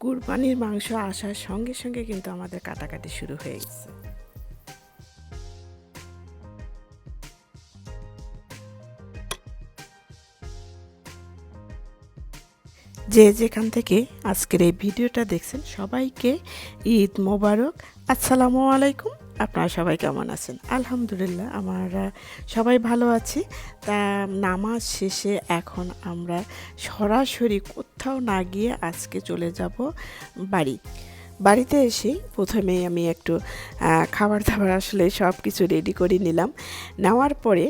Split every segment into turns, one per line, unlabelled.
কুরবানির মাংস আসার সঙ্গে সঙ্গে কিন্তু আমাদের কাটাকাটি শুরু হয়ে গেছে। যে যেখান থেকে আজকের এই ভিডিওটা দেখছেন সবাইকে ঈদ মোবারক। আসসালামু আলাইকুম। আপনারা সবাই কেমন আছেন? আলহামদুলিল্লাহ, আমরা সবাই ভালো আছি। তা নামাজ শেষে এখন আমরা সরাসরি কোথাও না গিয়ে আজকে চলে যাব বাড়ি। বাড়িতে এসে প্রথমেই আমি একটু খাবার দাবার আসলে সব কিছু রেডি করে নিলাম। নেওয়ার পরে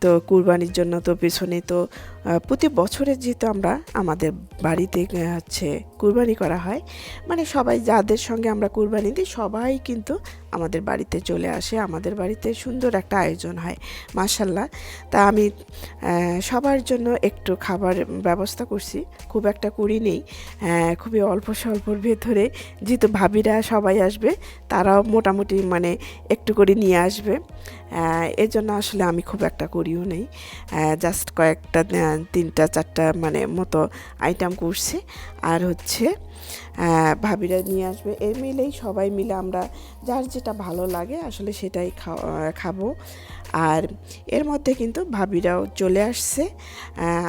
তো কুরবানির জন্য তো পেছনে তো প্রতি বছরে যেহেতু আমরা আমাদের বাড়িতে হচ্ছে কুরবানি করা হয় মানে সবাই যাদের সঙ্গে আমরা কুরবানি দিই সবাই কিন্তু আমাদের বাড়িতে চলে আসে আমাদের বাড়িতে সুন্দর একটা আয়োজন হয় মাসাল্লাহ তা আমি সবার জন্য একটু খাবার ব্যবস্থা করছি খুব একটা করি নেই খুবই অল্প স্বল্পর ভেতরে যেহেতু ভাবিরা সবাই আসবে তারাও মোটামুটি মানে একটু করে নিয়ে আসবে আহ, এর জন্য আসলে আমি খুব একটা করিও নেই। জাস্ট কয়েকটা তিনটা, চারটা মানে মতো আইটেম করছি। আর হচ্ছে ভাবিরা নিয়ে আসবে। এ মিলেই সবাই মিলে আমরা যার যেটা ভালো লাগে আসলে সেটাই খাব। আর এর মধ্যে কিন্তু ভাবিরাও চলে আসছে।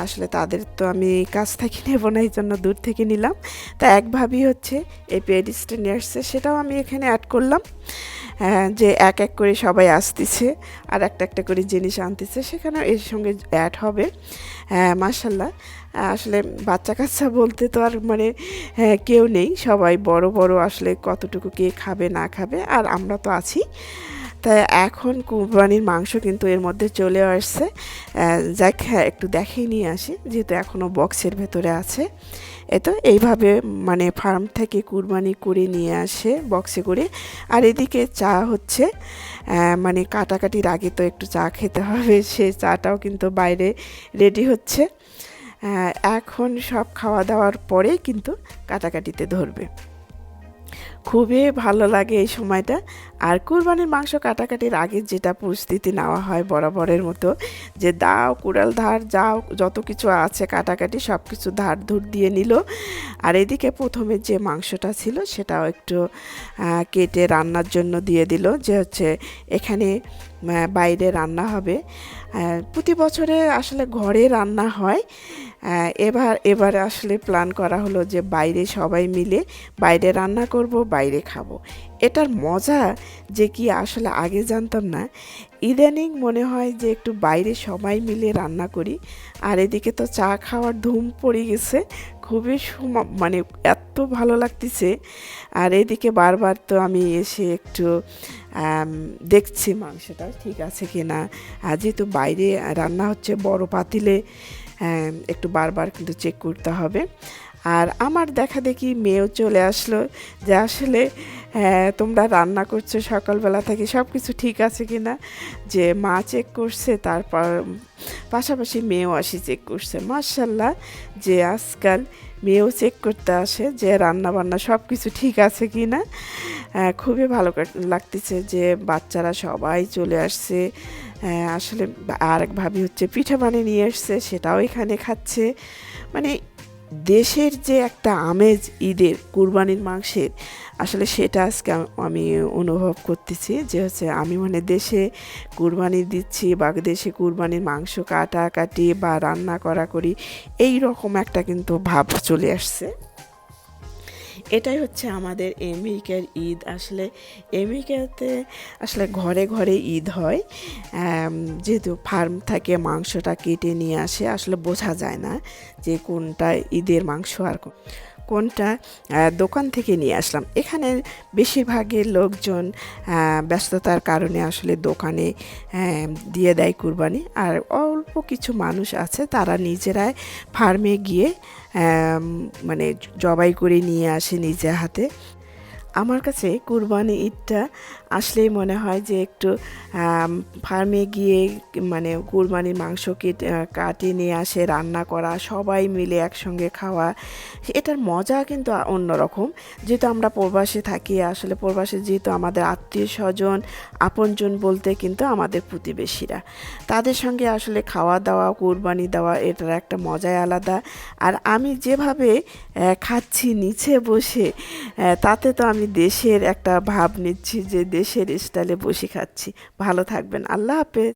আসলে তাদের তো আমি কাছ থেকে নেব না, এই জন্য দূর থেকে নিলাম। তা এক ভাবি হচ্ছে এই পেডিসটা নিয়ে আসছে, সেটাও আমি এখানে অ্যাড করলাম। যে এক এক করে সবাই আসতেছে আর একটা একটা করে জিনিস আনতেছে, সেখানেও এর সঙ্গে অ্যাড হবে। মার্শাল্লাহ আসলে বাচ্চা কাচ্চা বলতে তো আর মানে কেউ নেই। সবাই বড় বড় আসলে কতটুকু কে খাবে না খাবে, আর আমরা তো আছি। তাই এখন কুরবানির মাংস কিন্তু এর মধ্যে চলে আসছে। যাক হ্যাঁ একটু দেখেই নিয়ে আসি, যেহেতু এখনও বক্সের ভেতরে আছে। এ তো এইভাবে মানে ফার্ম থেকে কুরবানি করে নিয়ে আসে, বক্সে করে। আর এদিকে চা হচ্ছে মানে কাটাকাটির আগে তো একটু চা খেতে হবে, সে চাটাও কিন্তু বাইরে রেডি হচ্ছে। এখন সব খাওয়া দাওয়ার পরে কিন্তু কাটাকাটিতে ধরবে। খুবই ভালো লাগে এই সময়টা। আর কুরবানির মাংস কাটাকাটির আগে যেটা পরিস্থিতি নেওয়া হয় বরাবরের মতো, যে দাও, কুড়াল ধার, যাও, যত কিছু আছে কাটাকাটি সব কিছু ধার ধুর দিয়ে নিল। আর এদিকে প্রথমে যে মাংসটা ছিল সেটাও একটু কেটে রান্নার জন্য দিয়ে দিল, যে হচ্ছে এখানে বাইরে রান্না হবে। প্রতি বছরে আসলে ঘরে রান্না হয়। এবার এবার আসলে প্ল্যান করা হলো যে বাইরে সবাই মিলে বাইরে রান্না করব বাইরে খাব। এটার মজা যে কি আসলে আগে জানতাম না। ইদানিং মনে হয় যে একটু বাইরে সবাই মিলে রান্না করি। আর এদিকে তো চা খাওয়ার ধুম পড়ে গেছে। খুবই মানে এত ভালো লাগতেছে। আর এদিকে বারবার তো আমি এসে একটু দেখছি মাংসটা ঠিক আছে কি না আর যেহেতু বাইরে রান্না হচ্ছে বড় পাতিলে আম, একটু বারবার কিন্তু চেক করতে হবে। আর আমার দেখা দেখি মেয়েও চলে আসলো যে আসলে হ্যাঁ তোমরা রান্না করছ সকালবেলা থেকে সব কিছু ঠিক আছে কি না যে মা চেক করছে তারপর পাশাপাশি মেয়েও আসি চেক করছে। মার্শাল্লাহ যে আজকাল মেয়েও চেক করতে আসে যে রান্না বান্না সব কিছু ঠিক আছে কি না আহ, খুবই ভালো লাগতেছে যে বাচ্চারা সবাই চলে আসছে। আহ, আসলে আর হচ্ছে পিঠা বানিয়ে নিয়ে এসছে সেটাও এখানে খাচ্ছে। মানে দেশের যে একটা আমেজ ঈদের কুরবানির মাংসের, আসলে সেটা আজকে আমি অনুভব করতেছি যে হচ্ছে আমি মানে দেশে কুরবানি দিচ্ছি বা দেশে কুরবানির মাংস কাটা কাটি বা রান্না করা করি এই রকম একটা কিন্তু ভাব চলে আসছে। এটাই হচ্ছে আমাদের আমেরিকার ঈদ। আসলে আমেরিকাতে আসলে ঘরে ঘরে ঈদ হয়। যেহেতু ফার্ম থেকে, মাংসটা কেটে নিয়ে আসে, আসলে বোঝা যায় না যে কোনটা ঈদের মাংস আর কোনটা দোকান থেকে নিয়ে আসলাম। এখানে বেশিরভাগের লোকজন ব্যস্ততার কারণে আসলে দোকানে দিয়ে দেয় কুরবানি। আর অল্প কিছু মানুষ আছে, তারা নিজেরাই ফার্মে গিয়ে মানে জবাই করে নিয়ে আসে নিজের হাতে। আমার কাছে কুরবানি ঈদটা আসলেই মনে হয় যে একটু ফার্মে গিয়ে মানে কুরবানির মাংস কেটে কাটিয়ে নিয়ে আসে, রান্না করা, সবাই মিলে একসঙ্গে খাওয়া, এটার মজা কিন্তু অন্যরকম। যেহেতু আমরা প্রবাসে থাকি, আসলে প্রবাসে যেহেতু আমাদের আত্মীয় স্বজন, আপনজন বলতে কিন্তু আমাদের প্রতিবেশীরা। তাদের সঙ্গে আসলে খাওয়া দাওয়া, কুরবানি দেওয়া, এটার একটা মজাই আলাদা। আর আমি যেভাবে খাচ্ছি, নিচে বসে তাতে তো আমি দেশের একটা ভাব নিচ্ছি যে দেশের স্টাইলে বসে খাচ্ছি। ভালো থাকবেন। আল্লাহ হাফেজ।